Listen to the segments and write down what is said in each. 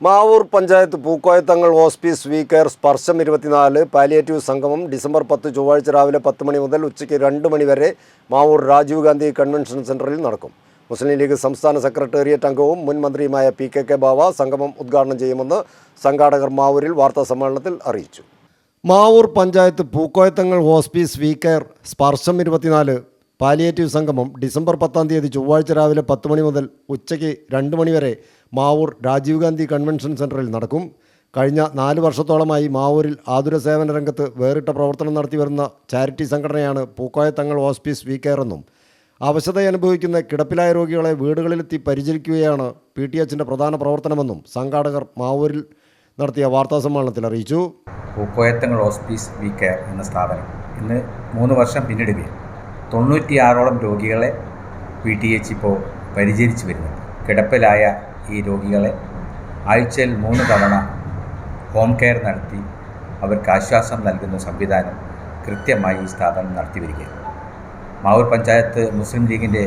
Mavoor panchayat Pookoyathangal hospice we care Sparsham ഇരുപത്തിനാല് palliative സംഗമം December പത്ത് ചൊവ്വാഴ്ച രാവിലെ പത്ത് മണി മുതൽ ഉച്ചയ്ക്ക് രണ്ട് മണി വരെ മാവൂർ രാജീവ് ഗാന്ധി കൺവെൻഷൻ സെന്ററിൽ നടക്കും. മുസ്ലിം ലീഗ് സംസ്ഥാന സെക്രട്ടേറിയറ്റ് അംഗവും മുൻ മന്ത്രിയുമായ പി കെ കെ ബാവ സംഗമം ഉദ്ഘാടനം ചെയ്യുമെന്ന് സംഘാടകർ മാവൂരിൽ വാർത്താ സമ്മേളനത്തിൽ അറിയിച്ചു. Mavoor panchayat Pookoyathangal hospice we care Sparsham ഇരുപത്തിനാല് പാലിയേറ്റീവ് സംഗമം ഡിസംബർ പത്താം തീയതി ചൊവ്വാഴ്ച രാവിലെ പത്ത് മണി മുതൽ ഉച്ചയ്ക്ക് രണ്ട് മണിവരെ മാവൂർ രാജീവ് ഗാന്ധി കൺവെൻഷൻ സെന്ററിൽ നടക്കും. കഴിഞ്ഞ നാല് വർഷത്തോളമായി മാവൂരിൽ ആതുര സേവന രംഗത്ത് വേറിട്ട പ്രവർത്തനം നടത്തി വരുന്ന ചാരിറ്റി സംഘടനയാണ് Pookoya Thangal hospice we care എന്നും. അവശത അനുഭവിക്കുന്ന കിടപ്പിലായ രോഗികളെ വീടുകളിലെത്തി പരിചരിക്കുകയാണ് പി ടി എച്ചിന്റെ പ്രധാന പ്രവർത്തനമെന്നും സംഘാടകർ മാവൂരിൽ നടത്തിയ വാർത്താ സമ്മേളനത്തിൽ അറിയിച്ചു. പൂക്കോയത്തങ്ങൾ ഹോസ്പീസ് വി കെയർ എന്ന സ്ഥാപനം ഇന്ന് മൂന്ന് വർഷം പിന്നിടുകയും തൊണ്ണൂറ്റിയാറോളം രോഗികളെ പി ടി എച്ച് ഇപ്പോൾ പരിചരിച്ചു വരുന്നു കിടപ്പിലായ ഈ രോഗികളെ ആഴ്ചയിൽ മൂന്ന് തവണ ഹോം കെയർ നടത്തി അവർക്ക് ആശ്വാസം നൽകുന്ന സംവിധാനം കൃത്യമായി ഈ സ്ഥാപനം നടത്തി വരികയാണ്. മാവൂർ പഞ്ചായത്ത് മുസ്ലിം ലീഗിന്റെ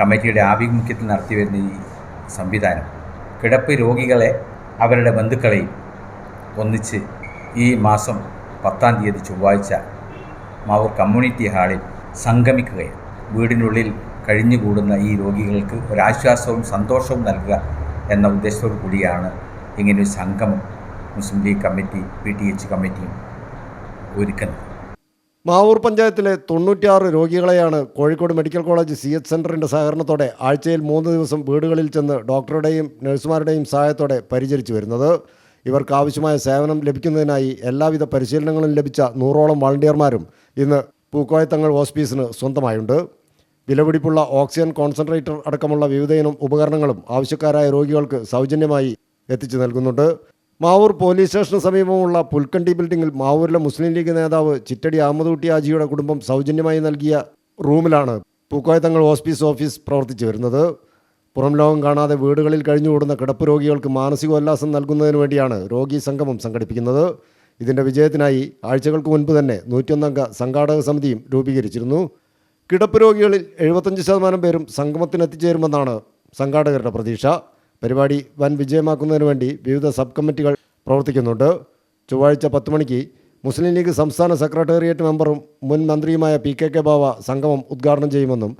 കമ്മിറ്റിയുടെ ആഭിമുഖ്യത്തിൽ നടത്തിവരുന്ന ഈ സംവിധാനം കിടപ്പ് രോഗികളെ അവരുടെ ബന്ധുക്കളെയും ഒന്നിച്ച് ഈ മാസം പത്താം തീയതി ചൊവ്വാഴ്ച മാവൂർ കമ്മ്യൂണിറ്റി ഹാളിൽ സംഗമിക്കുകയാണ്. വീടിനുള്ളിൽ കഴിഞ്ഞുകൂടുന്ന ഈ രോഗികൾക്ക് ഒരാശ്വാസവും സന്തോഷവും നൽകുക എന്ന ഉദ്ദേശത്തോടു കൂടിയാണ് ഇങ്ങനൊരു സംഗമം Muslim League committee P T H കമ്മിറ്റിയും ഒരുക്കുന്നത്. മാവൂർ പഞ്ചായത്തിലെ തൊണ്ണൂറ്റിയാറ് രോഗികളെയാണ് Kozhikode medical college C H സെന്ററിന്റെ സഹകരണത്തോടെ ആഴ്ചയിൽ മൂന്ന് ദിവസം വീടുകളിൽ ചെന്ന് ഡോക്ടറുടെയും നഴ്സുമാരുടെയും സഹായത്തോടെ പരിചരിച്ചു വരുന്നത്. ഇവർക്ക് ആവശ്യമായ സേവനം ലഭിക്കുന്നതിനായി എല്ലാവിധ പരിശീലനങ്ങളും ലഭിച്ച നൂറോളം വളണ്ടിയർമാരും ഇന്ന് പൂക്കോയത്തങ്ങൾ ഹോസ്പീസിന് സ്വന്തമായുണ്ട്. വിലപിടിപ്പുള്ള ഓക്സിജൻ കോൺസെൻട്രേറ്റർ അടക്കമുള്ള വിവിധയിനം ഉപകരണങ്ങളും ആവശ്യക്കാരായ രോഗികൾക്ക് സൗജന്യമായി എത്തിച്ചു നൽകുന്നുണ്ട്. മാവൂർ പോലീസ് സ്റ്റേഷന് സമീപമുള്ള പുൽക്കണ്ടി ബിൽഡിംഗിൽ മാവൂരിലെ മുസ്ലിം ലീഗ് നേതാവ് ചിറ്റടി അഹമ്മദ് കുട്ടി ആജിയുടെ കുടുംബം സൗജന്യമായി നൽകിയ റൂമിലാണ് പൂക്കോയത്തങ്ങൾ ഹോസ്പീസ് ഓഫീസ് പ്രവർത്തിച്ചു വരുന്നത്. പുറം ലോകം കാണാതെ വീടുകളിൽ കഴിഞ്ഞുകൂടുന്ന കിടപ്പ് രോഗികൾക്ക് മാനസികോല്ലാസം നൽകുന്നതിന് വേണ്ടിയാണ് രോഗി സംഗമം സംഘടിപ്പിക്കുന്നത്. ഇതിന്റെ വിജയത്തിനായി ആഴ്ചകൾക്ക് മുൻപ് തന്നെ നൂറ്റിയൊന്നംഗ സംഘാടക സമിതിയും രൂപീകരിച്ചിരുന്നു. കിടപ്പ് രോഗികളിൽ എഴുപത്തഞ്ച് ശതമാനം പേരും സംഗമത്തിന് എത്തിച്ചേരുമെന്നാണ് സംഘാടകരുടെ പ്രതീക്ഷ. പരിപാടി വൻ വിജയമാക്കുന്നതിന് വേണ്ടി വിവിധ സബ് കമ്മിറ്റികൾ പ്രവർത്തിക്കുന്നുണ്ട്. ചൊവ്വാഴ്ച പത്ത് മണിക്ക് മുസ്ലിം ലീഗ് സംസ്ഥാന സെക്രട്ടേറിയറ്റ് മെമ്പറും മുൻ മന്ത്രിയുമായ പി കെ കെ ബാവ സംഗമം ഉദ്ഘാടനം ചെയ്യുമെന്നും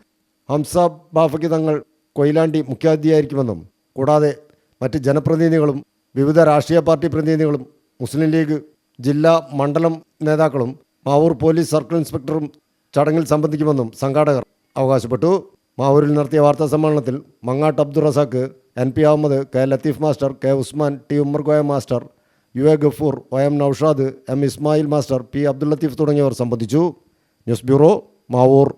ഹംസ ബാഫയ്ക്ക് തങ്ങൾ കൊയിലാണ്ടി മുഖ്യാതിഥിയായിരിക്കുമെന്നും കൂടാതെ മറ്റ് ജനപ്രതിനിധികളും വിവിധ രാഷ്ട്രീയ പാർട്ടി പ്രതിനിധികളും മുസ്ലിം ലീഗ് ജില്ലാ മണ്ഡലം നേതാക്കളും മാവൂർ പോലീസ് സർക്കിൾ ഇൻസ്പെക്ടറും ചടങ്ങിൽ സംബന്ധിക്കുമെന്നും സംഘാടകർ അവകാശപ്പെട്ടു. മാവൂരിൽ നടത്തിയ വാർത്താ സമ്മേളനത്തിൽ Mangattu Abdul Razak N P Ahmed K Latheef master K Usman T Ummergoya master U A Gafoor O M Naushad M Ismail master P Abdul Latheef തുടങ്ങിയവർ സംബന്ധിച്ചു. News bureau Mavoor.